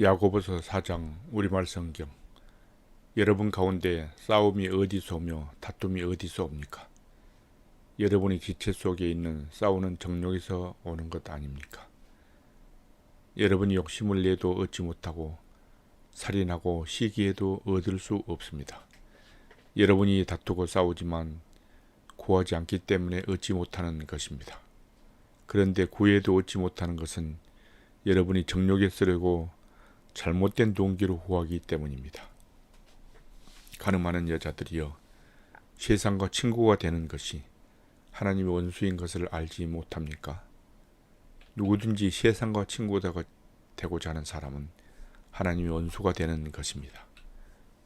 야고보서 4장 우리말 성경 여러분 가운데 싸움이 어디서 오며 다툼이 어디서 옵니까? 여러분이 지체 속에 있는 싸우는 정욕에서 오는 것 아닙니까? 여러분이 욕심을 내도 얻지 못하고 살인하고 시기에도 얻을 수 없습니다. 여러분이 다투고 싸우지만 구하지 않기 때문에 얻지 못하는 것입니다. 그런데 구해도 얻지 못하는 것은 여러분이 정욕에 쓰려고 잘못된 동기로 구하기 때문입니다. 가늠하는 여자들이여 세상과 친구가 되는 것이 하나님의 원수인 것을 알지 못합니까? 누구든지 세상과 친구가 되고자 하는 사람은 하나님의 원수가 되는 것입니다.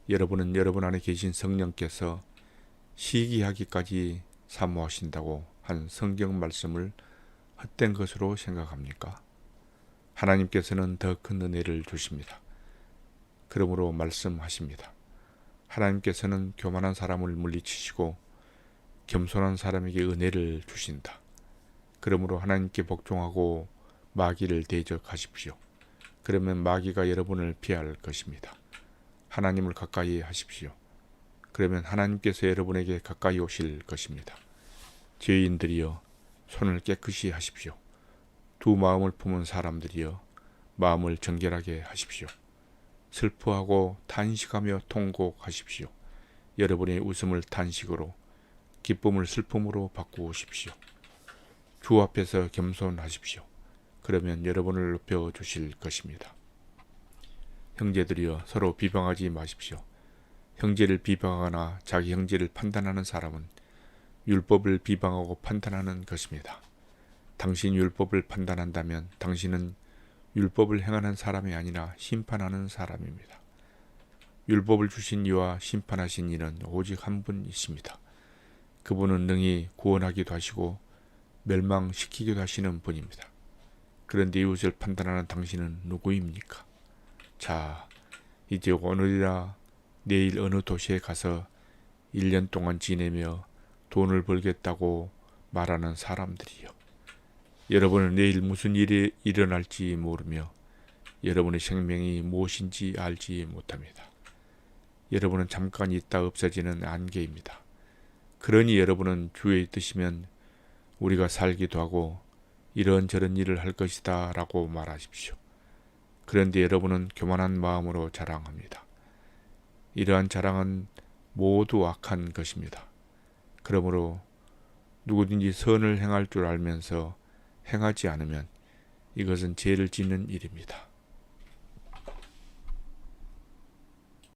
여러분은 여러분 안에 계신 성령께서 시기하기까지 사모하신다고 한 성경 말씀을 헛된 것으로 생각합니까? 하나님께서는 더 큰 은혜를 주십니다. 그러므로 말씀하십니다. 하나님께서는 교만한 사람을 물리치시고 겸손한 사람에게 은혜를 주신다. 그러므로 하나님께 복종하고 마귀를 대적하십시오. 그러면 마귀가 여러분을 피할 것입니다. 하나님을 가까이 하십시오. 그러면 하나님께서 여러분에게 가까이 오실 것입니다. 죄인들이여 손을 깨끗이 하십시오. 두 마음을 품은 사람들이여 마음을 정결하게 하십시오. 슬퍼하고 탄식하며 통곡하십시오. 여러분의 웃음을 탄식으로 기쁨을 슬픔으로 바꾸십시오. 주 앞에서 겸손하십시오. 그러면 여러분을 높여 주실 것입니다. 형제들이여 서로 비방하지 마십시오. 형제를 비방하거나 자기 형제를 판단하는 사람은 율법을 비방하고 판단하는 것입니다. 당신 율법을 판단한다면 당신은 율법을 행하는 사람이 아니라 심판하는 사람입니다. 율법을 주신 이와 심판하신 이는 오직 한 분이십니다. 그분은 능히 구원하기도 하시고 멸망시키기도 하시는 분입니다. 그런데 이웃을 판단하는 당신은 누구입니까? 자, 이제 오늘이라 내일 어느 도시에 가서 1년 동안 지내며 돈을 벌겠다고 말하는 사람들이요. 여러분은 내일 무슨 일이 일어날지 모르며 여러분의 생명이 무엇인지 알지 못합니다. 여러분은 잠깐 있다 없어지는 안개입니다. 그러니 여러분은 주에 있으시면 우리가 살기도 하고 이런저런 일을 할 것이다 라고 말하십시오. 그런데 여러분은 교만한 마음으로 자랑합니다. 이러한 자랑은 모두 악한 것입니다. 그러므로 누구든지 선을 행할 줄 알면서 행하지 않으면 이것은 죄를 짓는 일입니다.